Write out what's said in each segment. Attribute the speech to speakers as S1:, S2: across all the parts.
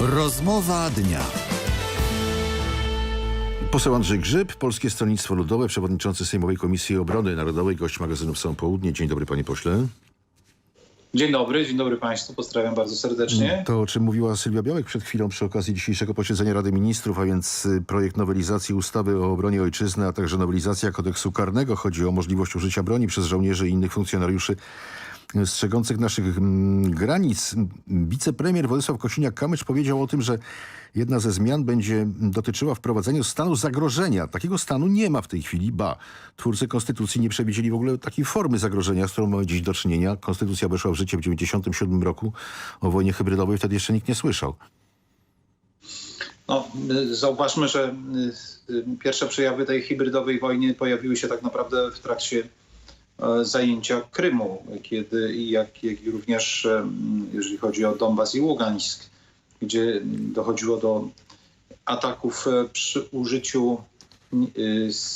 S1: Rozmowa dnia.
S2: Poseł Andrzej Grzyb, Polskie Stronnictwo Ludowe, przewodniczący Sejmowej Komisji Obrony Narodowej, gość magazynu w Są Południe. Dzień dobry panie pośle.
S3: Dzień dobry, dzień dobry Państwu, pozdrawiam bardzo serdecznie.
S2: To o czym mówiła Sylwia Białek przed chwilą przy okazji dzisiejszego posiedzenia Rady Ministrów, a więc y, projekt nowelizacji ustawy o obronie ojczyzny, a także nowelizacja kodeksu karnego. Chodzi o możliwość użycia broni przez żołnierzy i innych funkcjonariuszy strzegących naszych mm, granic. Wicepremier Władysław Kosiniak-Kamysz powiedział o tym, że jedna ze zmian będzie dotyczyła wprowadzenia stanu zagrożenia. Takiego stanu nie ma w tej chwili, ba. Twórcy Konstytucji nie przewidzieli w ogóle takiej formy zagrożenia, z którą mamy dziś do czynienia. Konstytucja weszła w życie w 1997 roku. O wojnie hybrydowej wtedy jeszcze nikt nie słyszał.
S3: No, zauważmy, że y, y, pierwsze przejawy tej hybrydowej wojny pojawiły się tak naprawdę w trakcie zajęcia Krymu, kiedy jak, jak i również e, jeżeli chodzi o Donbas i Ługańsk, gdzie dochodziło do ataków e, przy użyciu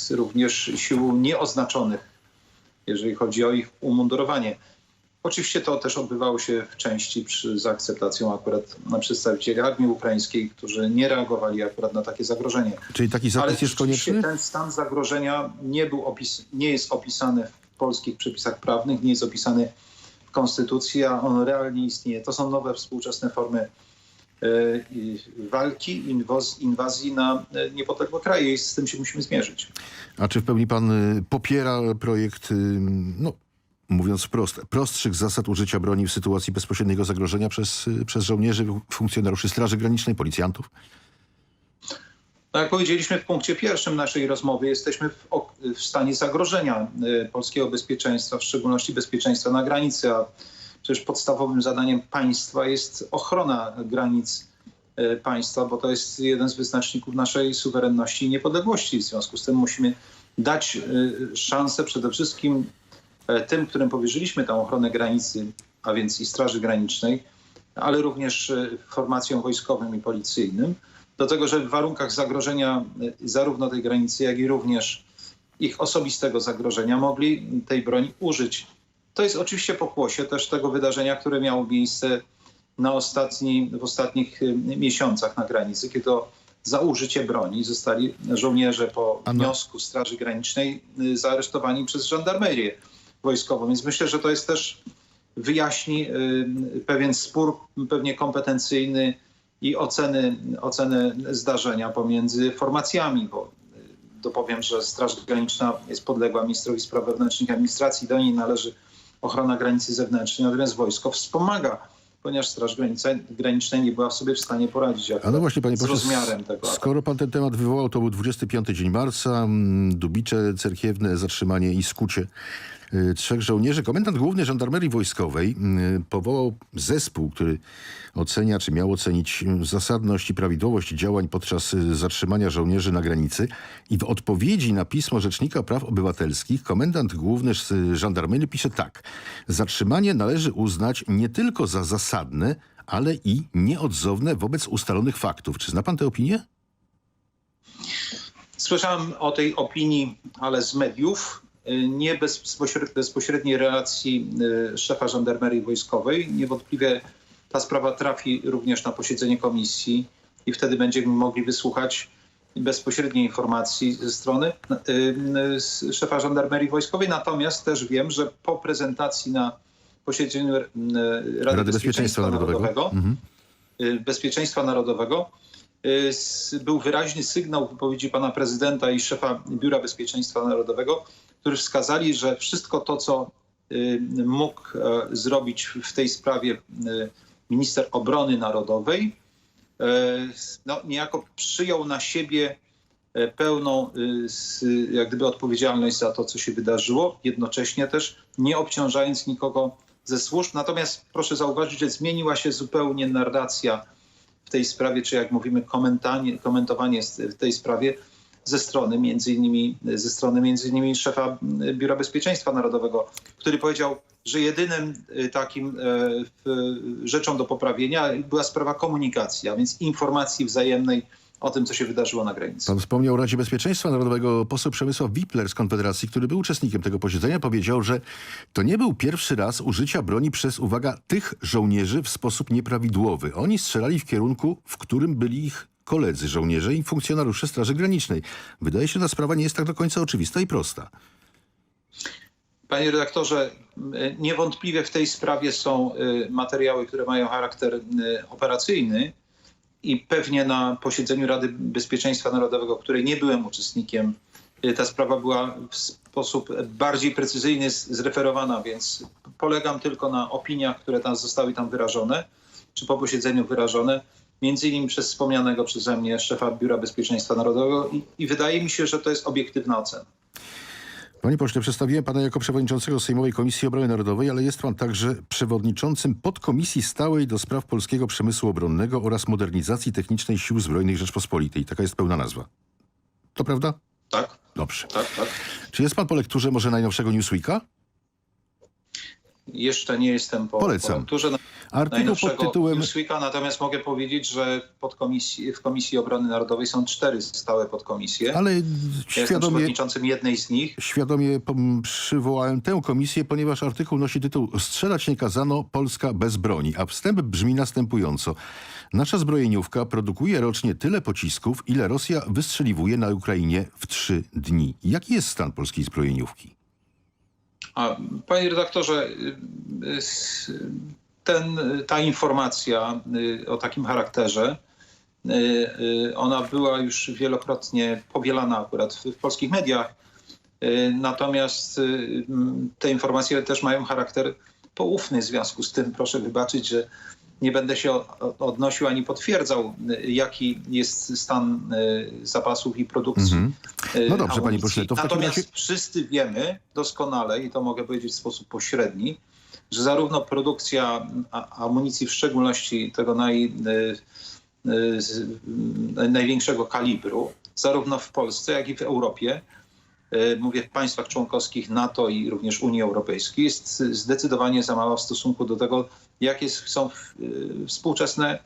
S3: również sił nieoznaczonych, jeżeli chodzi o ich umundurowanie. Oczywiście to też odbywało się w części przy, z akceptacją akurat na przedstawicieli armii ukraińskiej, którzy nie reagowali akurat na takie zagrożenie.
S2: Czyli taki
S3: Ale
S2: zapis jest
S3: rzeczywiście
S2: konieczny?
S3: ten stan zagrożenia nie, był opis, nie jest opisany w polskich przepisach prawnych, nie jest opisany w Konstytucji, a on realnie istnieje. To są nowe współczesne formy e, walki, inwazji na e, niepodległe kraje i z tym się musimy zmierzyć.
S2: A czy w pełni pan y, popiera projekt, y, no mówiąc wprost, prostszych zasad użycia broni w sytuacji bezpośredniego zagrożenia przez, przez żołnierzy, funkcjonariuszy Straży Granicznej, policjantów?
S3: No jak powiedzieliśmy w punkcie pierwszym naszej rozmowy, jesteśmy w, w stanie zagrożenia e, polskiego bezpieczeństwa, w szczególności bezpieczeństwa na granicy, a przecież podstawowym zadaniem państwa jest ochrona granic e, państwa, bo to jest jeden z wyznaczników naszej suwerenności i niepodległości. W związku z tym musimy dać e, szansę przede wszystkim tym, którym powierzyliśmy tę ochronę granicy, a więc i Straży Granicznej, ale również formacjom wojskowym i policyjnym, do tego, że w warunkach zagrożenia e, zarówno tej granicy, jak i również ich osobistego zagrożenia mogli tej broni użyć. To jest oczywiście pokłosie też tego wydarzenia, które miało miejsce na ostatni, w ostatnich e, miesiącach na granicy, kiedy to za użycie broni zostali żołnierze po
S2: no-
S3: wniosku Straży Granicznej e, zaaresztowani przez żandarmerię wojskową. Więc myślę, że to jest też wyjaśni y, pewien spór, pewnie kompetencyjny i oceny, oceny zdarzenia pomiędzy formacjami, bo y, dopowiem, że Straż Graniczna jest podległa ministrowi spraw wewnętrznych i administracji, do niej należy ochrona granicy zewnętrznej, natomiast wojsko wspomaga, ponieważ Straż Granica, Graniczna nie była sobie w stanie poradzić
S2: A no właśnie, panie
S3: z
S2: pośle,
S3: rozmiarem tego
S2: skoro pan ten temat wywołał, to był 25 dzień marca, mm, Dubicze cerkiewne, zatrzymanie i skucie trzech żołnierzy. Komendant główny Żandarmerii Wojskowej y, powołał zespół, który ocenia, czy miał ocenić y, zasadność i prawidłowość działań podczas y, zatrzymania żołnierzy na granicy. I w odpowiedzi na pismo Rzecznika Praw Obywatelskich komendant główny żandarmerii pisze tak. Zatrzymanie należy uznać nie tylko za zasadne, ale i nieodzowne wobec ustalonych faktów. Czy zna pan tę opinię?
S3: Słyszałem o tej opinii, ale z mediów, y, nie bez bezpośred- bezpośredniej relacji y, szefa żandarmerii wojskowej. Niewątpliwie ta sprawa trafi również na posiedzenie komisji i wtedy będziemy mogli wysłuchać bezpośredniej informacji ze strony z szefa żandarmerii wojskowej. Natomiast też wiem, że po prezentacji na posiedzeniu Rady,
S2: Rady Bezpieczeństwa Narodowego. Mhm.
S3: y, Bezpieczeństwa Narodowego był wyraźny sygnał w wypowiedzi pana prezydenta i szefa Biura Bezpieczeństwa Narodowego, którzy wskazali, że wszystko to, co y, mógł e, zrobić w tej sprawie y, minister obrony narodowej, e, no, niejako przyjął na siebie e, pełną y, jak gdyby odpowiedzialność za to, co się wydarzyło, jednocześnie też nie obciążając nikogo ze służb. Natomiast proszę zauważyć, że zmieniła się zupełnie narracja w tej sprawie, czy jak mówimy, komentowanie w tej sprawie ze strony między innymi, ze strony między innymi szefa y, Biura Bezpieczeństwa Narodowego, który powiedział, że jedynym y, takim w- rzeczą do poprawienia była sprawa komunikacji, a więc informacji wzajemnej o tym, co się wydarzyło na granicy.
S2: Pan wspomniał o Radzie Bezpieczeństwa Narodowego. Poseł Przemysław Wipler z Konfederacji, który był uczestnikiem tego posiedzenia, powiedział, że to nie był pierwszy raz użycia broni przez, uwaga, tych żołnierzy w sposób nieprawidłowy. Oni strzelali w kierunku, w którym byli ich koledzy żołnierze i funkcjonariusze Straży Granicznej. Wydaje się, że ta sprawa nie jest tak do końca oczywista i prosta.
S3: Panie redaktorze, niewątpliwie w tej sprawie są y, materiały, które mają charakter y, operacyjny i pewnie na posiedzeniu Rady Bezpieczeństwa Narodowego, której nie byłem uczestnikiem, y, ta sprawa była w sposób bardziej precyzyjny zreferowana, więc polegam tylko na opiniach, które tam zostały tam wyrażone, czy po posiedzeniu wyrażone, między innymi przez wspomnianego przeze mnie szefa Biura Bezpieczeństwa Narodowego i, i wydaje mi się, że to jest obiektywna ocena.
S2: Panie pośle, przedstawiłem pana jako przewodniczącego Sejmowej Komisji Obrony Narodowej, ale jest pan także przewodniczącym podkomisji stałej do spraw polskiego przemysłu obronnego oraz modernizacji technicznej Sił Zbrojnych Rzeczpospolitej. Taka jest pełna nazwa. To prawda?
S3: Tak,
S2: Dobrze.
S3: tak, tak.
S2: Czy jest pan po lekturze może najnowszego Newsweeka?
S3: Jeszcze nie jestem po,
S2: Polecam.
S3: po lekturze
S2: Artykuł pod tytułem
S3: Newsweeka, natomiast mogę powiedzieć, że w podkomisji, w Komisji Obrony Narodowej są cztery stałe podkomisje.
S2: Ale
S3: ja jestem
S2: świadomie,
S3: przewodniczącym jednej z nich.
S2: świadomie przywołałem tę komisję, ponieważ artykuł nosi tytuł Strzelać nie kazano, Polska bez broni, a wstęp brzmi następująco. Nasza zbrojeniówka produkuje rocznie tyle pocisków, ile Rosja wystrzeliwuje na Ukrainie w trzy dni. Jaki jest stan polskiej zbrojeniówki?
S3: A, panie redaktorze, y, y, ten, ta informacja y, o takim charakterze, ona była już wielokrotnie powielana akurat w, w polskich mediach. Natomiast te informacje też mają charakter poufny. W związku z tym proszę wybaczyć, że nie będę się odnosił ani potwierdzał, y, jaki jest stan y, zapasów i produkcji.
S2: Mhm.
S3: y,
S2: No dobrze, panie pośle, to w
S3: Natomiast
S2: razie-
S3: wszyscy wiemy doskonale, i to mogę powiedzieć w sposób pośredni, że zarówno produkcja amunicji, w szczególności tego naj, y, y, y, największego kalibru, zarówno w Polsce, jak i w Europie, y, mówię w państwach członkowskich NATO i również Unii Europejskiej, jest zdecydowanie za mała w stosunku do tego, jakie są y, współczesne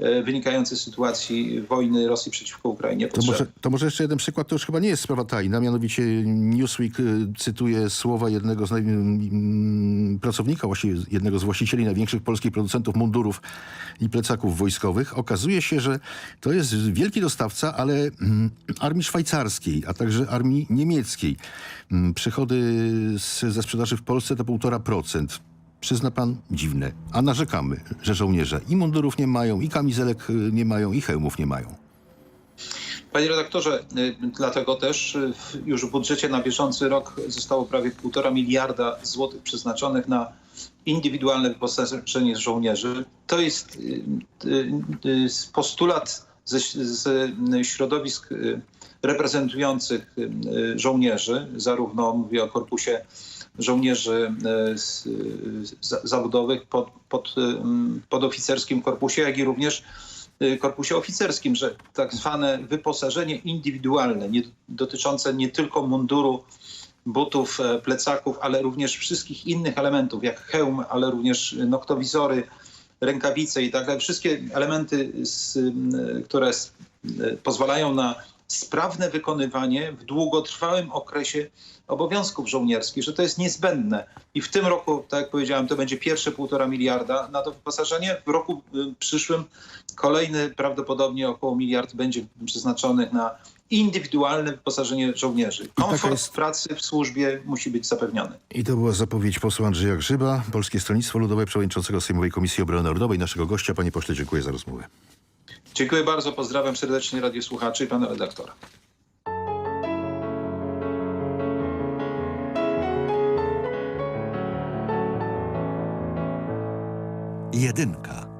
S3: y, wynikające z sytuacji wojny Rosji przeciwko Ukrainie
S2: To może, to może jeszcze jeden przykład, to już chyba nie jest sprawa tajna, mianowicie Newsweek y, cytuje słowa jednego z naj... pracownika, właściwie jednego z właścicieli największych polskich producentów mundurów i plecaków wojskowych. Okazuje się, że to jest wielki dostawca, ale mm, armii szwajcarskiej, a także armii niemieckiej. Mm, Przychody z, ze sprzedaży w Polsce to 1,5%. Przyzna pan dziwne, a narzekamy, że żołnierze i mundurów nie mają, i kamizelek y, nie mają, i hełmów nie mają.
S3: Panie redaktorze, y, dlatego też y, już w budżecie na bieżący rok zostało prawie 1,5 miliarda złotych przeznaczonych na indywidualne wyposażenie żołnierzy. To jest postulat ze, z środowisk reprezentujących żołnierzy, zarówno mówię o korpusie żołnierzy za- zawodowych pod, pod, y, mm, podoficerskim korpusie, jak i również y, korpusie oficerskim, że tak zwane wyposażenie indywidualne, nie, dotyczące nie tylko munduru, butów, e, plecaków, ale również wszystkich innych elementów, jak hełm, ale również noktowizory, rękawice i tak dalej. Wszystkie elementy, które e, pozwalają na sprawne wykonywanie w długotrwałym okresie obowiązków żołnierskich, że to jest niezbędne. I w tym roku, tak jak powiedziałem, to będzie pierwsze półtora miliarda na to wyposażenie. W roku y, przyszłym kolejny prawdopodobnie około miliard będzie przeznaczonych na indywidualne wyposażenie żołnierzy. Komfort
S2: jest-
S3: pracy w służbie musi być zapewniony.
S2: I to była zapowiedź posła Andrzeja Grzyba, Polskie Stronnictwo Ludowe, przewodniczącego Sejmowej Komisji Obrony Narodowej, naszego gościa. Panie pośle, dziękuję za rozmowę.
S3: Dziękuję bardzo, pozdrawiam serdecznie radiosłuchaczy i pana redaktora.
S1: Jedynka.